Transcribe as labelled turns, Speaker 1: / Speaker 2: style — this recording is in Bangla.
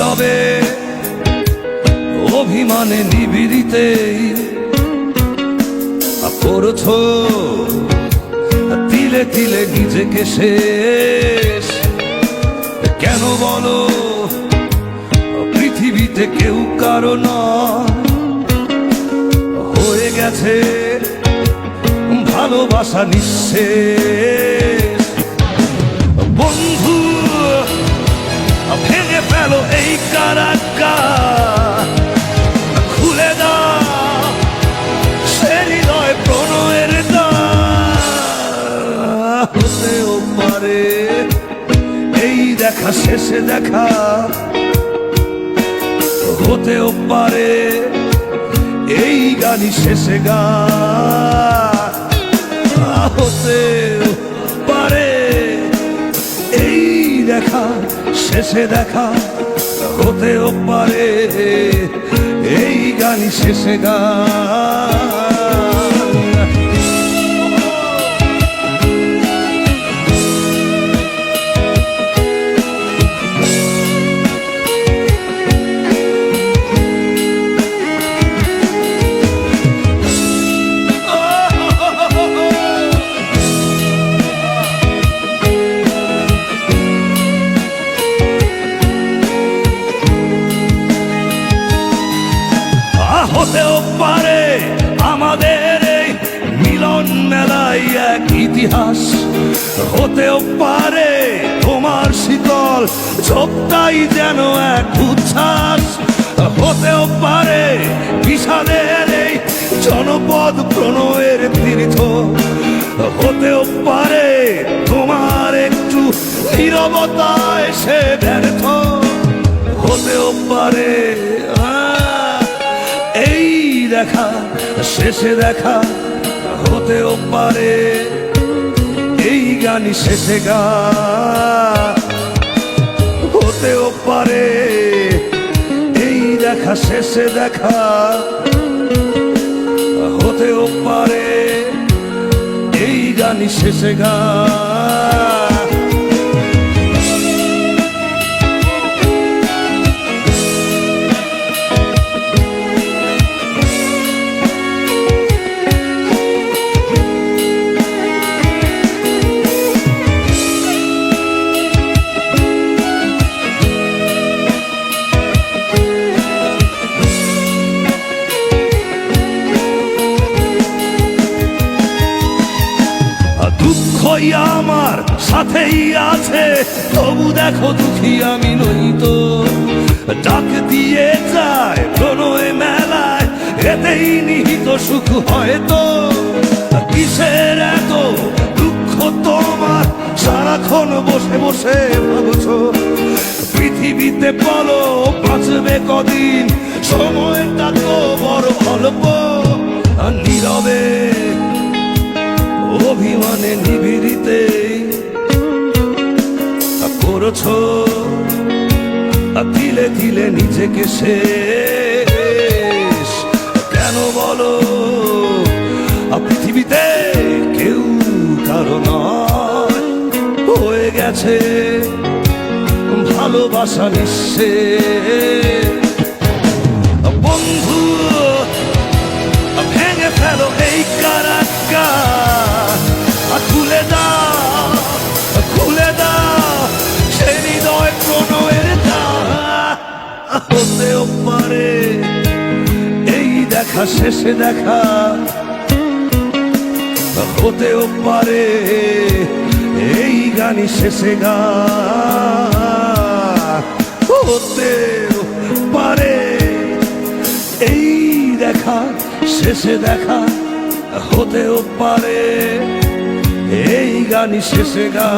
Speaker 1: নীরবে, অভিমানে নিবিড়িতেই করছ, তিলে তিলে নিজেকে শেষ। কেন বলো, পৃথিবীতে কেউ কারও হয়ে গেছে ভালোবাসা নিঃশেষ। শেষে দেখা হতেও পারে। এই গানই শেষে গান হতেও পারে। এই দেখা, শেষে দেখা হতেও পারে। এই গানই শেষে গান মিলন মেলায় এক ইতিহাস। হতেও পারে তোমার শীতল, ঝোপটাই যেন এক উচ্ছ্বাস। হতেও পারে বিষাদের এই জনপদ প্রণয়ের তীর্থ। হতেও পারে তোমার একটু নীরবতা সে ব্যর্থ। হতেও পারে এই দেখা, শেষে দেখা। হতেও পারে। এই গানি শেষে গা। হতেও পারে। এই দেখা শেষে দেখা। হতেও পারে। এই গানি শেষে গা। দুঃখই আমার সাথেই আছে। তবু দেখো দুঃখী আমি নই তো। ডাক দিয়ে যায় প্রণয় মেলায়, এতেই নিহিত সুখ হয়তো কিসের এত দুঃখ তোমার? সারাক্ষণ বসে বসে ভাবছ। পৃথিবীতে বলো, বাঁচবে কদিন? সময়টা তো বড় অল্প। নীরবে অভিমানে নিবিড়িতে করছ? তিলে তিলে নিজেকে শেষ। কেন বলো? পৃথিবীতে কেউ কারও নয়। হয়ে গেছে ভালোবাসা নিঃশেষ। পারে। এই দেখা, শেষে দেখা হতেও পারে। এই গানই শেষে গা। হতেও পারে। এই দেখা, শেষে দেখা হতেও পারে। এই গানই শেষে গা।